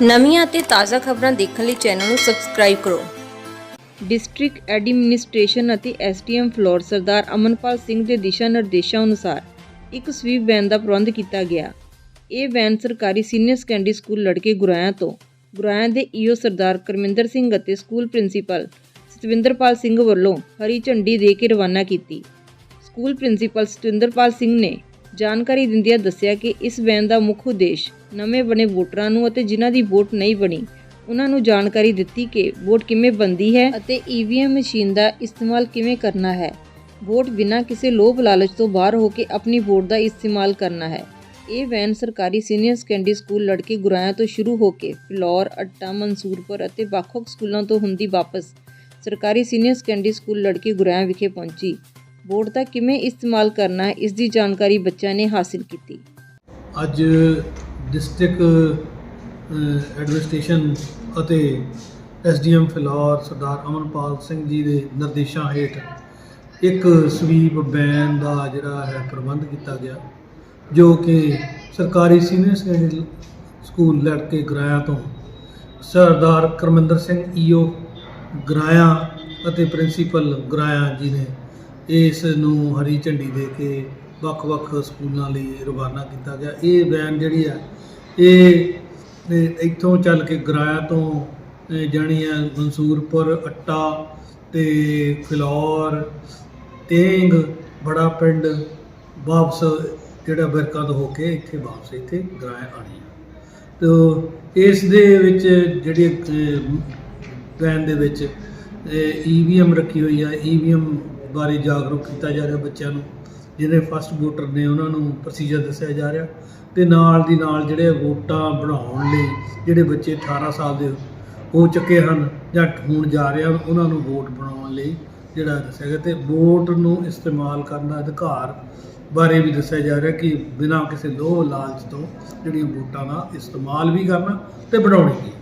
ਨਵੀਆਂ ਅਤੇ ਤਾਜ਼ਾ ਖਬਰਾਂ ਦੇਖਣ ਲਈ ਚੈਨਲ ਨੂੰ ਸਬਸਕ੍ਰਾਈਬ ਕਰੋ। ਡਿਸਟ੍ਰਿਕਟ ਐਡਮਿਨਿਸਟ੍ਰੇਸ਼ਨ ਅਤੇ ਐਸਟੀਐਮ ਫਲੋਰ ਸਰਦਾਰ ਅਮਨਪਾਲ ਸਿੰਘ ਦੇ ਦਿਸ਼ਾ ਨਿਰਦੇਸ਼ਾਂ ਅਨੁਸਾਰ ਇੱਕ ਸਵੀਪ ਵੈਨ ਦਾ ਪ੍ਰਬੰਧ ਕੀਤਾ ਗਿਆ। ਇਹ ਵੈਨ ਸਰਕਾਰੀ ਸੀਨੀਅਰ ਸੈਕੰਡਰੀ ਸਕੂਲ ਲੜਕੇ ਗੁਰਾਇਆ ਤੋਂ, ਗੁਰਾਇਆ ਦੇ ਈਓ ਸਰਦਾਰ ਕਰਮਿੰਦਰ ਸਿੰਘ ਅਤੇ ਸਕੂਲ ਪ੍ਰਿੰਸੀਪਲ ਸਤਵਿੰਦਰਪਾਲ ਸਿੰਘ ਵੱਲੋਂ ਹਰੀ ਝੰਡੀ ਦੇ ਕੇ ਰਵਾਨਾ ਕੀਤੀ। ਸਕੂਲ ਪ੍ਰਿੰਸੀਪਲ ਸਤਵਿੰਦਰਪਾਲ ਸਿੰਘ ਨੇ ਜਾਣਕਾਰੀ ਦਿੰਦਿਆਂ ਦੱਸਿਆ ਕਿ ਇਸ ਵੈਨ ਦਾ ਮੁੱਖ ਉਦੇਸ਼ ਨਵੇਂ ਬਣੇ ਵੋਟਰਾਂ ਨੂੰ ਅਤੇ ਜਿਨ੍ਹਾਂ ਦੀ ਵੋਟ ਨਹੀਂ ਬਣੀ, ਉਹਨਾਂ ਨੂੰ ਜਾਣਕਾਰੀ ਦਿੱਤੀ ਕਿ ਵੋਟ ਕਿਵੇਂ ਬਣਦੀ ਹੈ ਅਤੇ ਈਵੀਐਮ ਮਸ਼ੀਨ ਦਾ ਇਸਤੇਮਾਲ ਕਿਵੇਂ ਕਰਨਾ ਹੈ। ਵੋਟ ਬਿਨਾਂ ਕਿਸੇ ਲੋਭ ਲਾਲਚ ਤੋਂ ਬਾਹਰ ਹੋ ਕੇ ਆਪਣੀ ਵੋਟ ਦਾ ਇਸਤੇਮਾਲ ਕਰਨਾ ਹੈ। ਇਹ ਵੈਨ ਸਰਕਾਰੀ ਸੀਨੀਅਰ ਸੈਕੰਡਰੀ ਸਕੂਲ ਲੜਕੇ ਗੁਰਾਇਆ ਤੋਂ ਸ਼ੁਰੂ ਹੋ ਕੇ ਫਿਲੌਰ, ਅੱਟਾ, ਮਨਸੂਰਪੁਰ ਅਤੇ ਵੱਖ-ਵੱਖ ਸਕੂਲਾਂ ਤੋਂ ਹੁੰਦੀ ਵਾਪਸ ਸਰਕਾਰੀ ਸੀਨੀਅਰ ਸੈਕੰਡਰੀ ਸਕੂਲ ਲੜਕੇ ਗੁਰਾਇਆ ਵਿਖੇ ਪਹੁੰਚੀ। ਬੋਰਡ ਦਾ ਕਿਵੇਂ ਇਸਤੇਮਾਲ ਕਰਨਾ ਇਸ ਦੀ ਜਾਣਕਾਰੀ ਬੱਚਿਆਂ ਨੇ ਹਾਸਿਲ ਕੀਤੀ। ਅੱਜ ਡਿਸਟ੍ਰਿਕਟ ਐਡਮਿਨਿਸਟ੍ਰੇਸ਼ਨ ਅਤੇ ਐਸਡੀਐਮ ਫਿਲੌਰ ਸਰਦਾਰ ਅਮਨਪਾਲ ਸਿੰਘ ਜੀ ਦੇ ਨਿਰਦੇਸ਼ਾਂ ਹੇਠ ਇੱਕ ਸਵੀਪ ਬੈਨ ਦਾ ਜਿਹੜਾ ਹੈ ਪ੍ਰਬੰਧ ਕੀਤਾ ਗਿਆ, ਜੋ ਕਿ ਸਰਕਾਰੀ ਸੀਨੀਅਰ ਸੈਕੰਡਰੀ ਸਕੂਲ ਲੜਕੇ ਗਰਾਇਆ ਤੋਂ ਸਰਦਾਰ ਕਰਮਿੰਦਰ ਸਿੰਘ ਈਓ ਗਰਾਇਆ ਅਤੇ ਪ੍ਰਿੰਸੀਪਲ ਗਰਾਇਆ ਜੀ ਨੇ ਇਸ ਨੂੰ ਹਰੀ ਝੰਡੀ ਦੇ ਕੇ ਵੱਖ-ਵੱਖ ਸਕੂਲਾਂ ਲਈ ਰਵਾਨਾ ਕੀਤਾ ਗਿਆ। ਇਹ ਵੈਨ ਜਿਹੜੀ ਆ, ਇਹ ਇੱਥੋਂ ਚੱਲ ਕੇ ਗਰਾਇਆ ਤੋਂ ਜਾਣੀ ਆ ਮਨਸੂਰਪੁਰ, ਅੱਟਾ ਤੇ ਫਿਲੌਰ, ਤੇਂਗ, ਬੜਾ ਪਿੰਡ, ਵਾਪਸ ਜਿਹੜਾ ਬਿਰਕਾਂ ਤੋਂ ਹੋ ਕੇ ਇੱਥੇ ਵਾਪਸ ਇੱਥੇ ਗਰਾਇਆ ਆਣੀ ਆ। ਤੋ ਇਸ ਦੇ ਵਿੱਚ ਜਿਹੜੀ ਵੈਨ ਦੇ ਵਿੱਚ ਈਵੀਐਮ ਰੱਖੀ ਹੋਈ ਆ ਈਵੀਐਮ ਬਾਰੇ ਜਾਗਰੂਕ ਕੀਤਾ ਜਾ ਰਿਹਾ ਬੱਚਿਆਂ ਨੂੰ ਜਿਹੜੇ ਫਸਟ ਵੋਟਰ ਨੇ ਉਹਨਾਂ ਨੂੰ ਪ੍ਰੋਸੀਜਰ ਦੱਸਿਆ ਜਾ ਰਿਹਾ ਤੇ ਨਾਲ ਦੀ ਨਾਲ ਜਿਹੜੇ ਵੋਟਾਂ ਬਣਾਉਣ ਲਈ ਜਿਹੜੇ ਬੱਚੇ 18 ਸਾਲ ਦੇ ਹੋ ਚੁੱਕੇ ਹਨ ਜਾਂ ਹੋਣ ਜਾ ਰਹੇ ਹਨ, ਉਹਨਾਂ ਨੂੰ ਵੋਟ ਬਣਾਉਣ ਲਈ ਜਿਹੜਾ ਦੱਸਿਆ ਗਿਆ ਤੇ ਵੋਟ ਨੂੰ ਇਸਤੇਮਾਲ ਕਰਨ ਦਾ ਅਧਿਕਾਰ ਬਾਰੇ ਵੀ ਦੱਸਿਆ ਜਾ ਰਿਹਾ ਕਿ ਬਿਨਾਂ ਕਿਸੇ ਲੋਭ ਲਾਲਚ ਤੋਂ ਜਿਹੜੀਆਂ ਵੋਟਾਂ ਦਾ ਇਸਤੇਮਾਲ ਵੀ ਕਰਨਾ ਤੇ ਬਣਾਉਣੀ ਵੀ।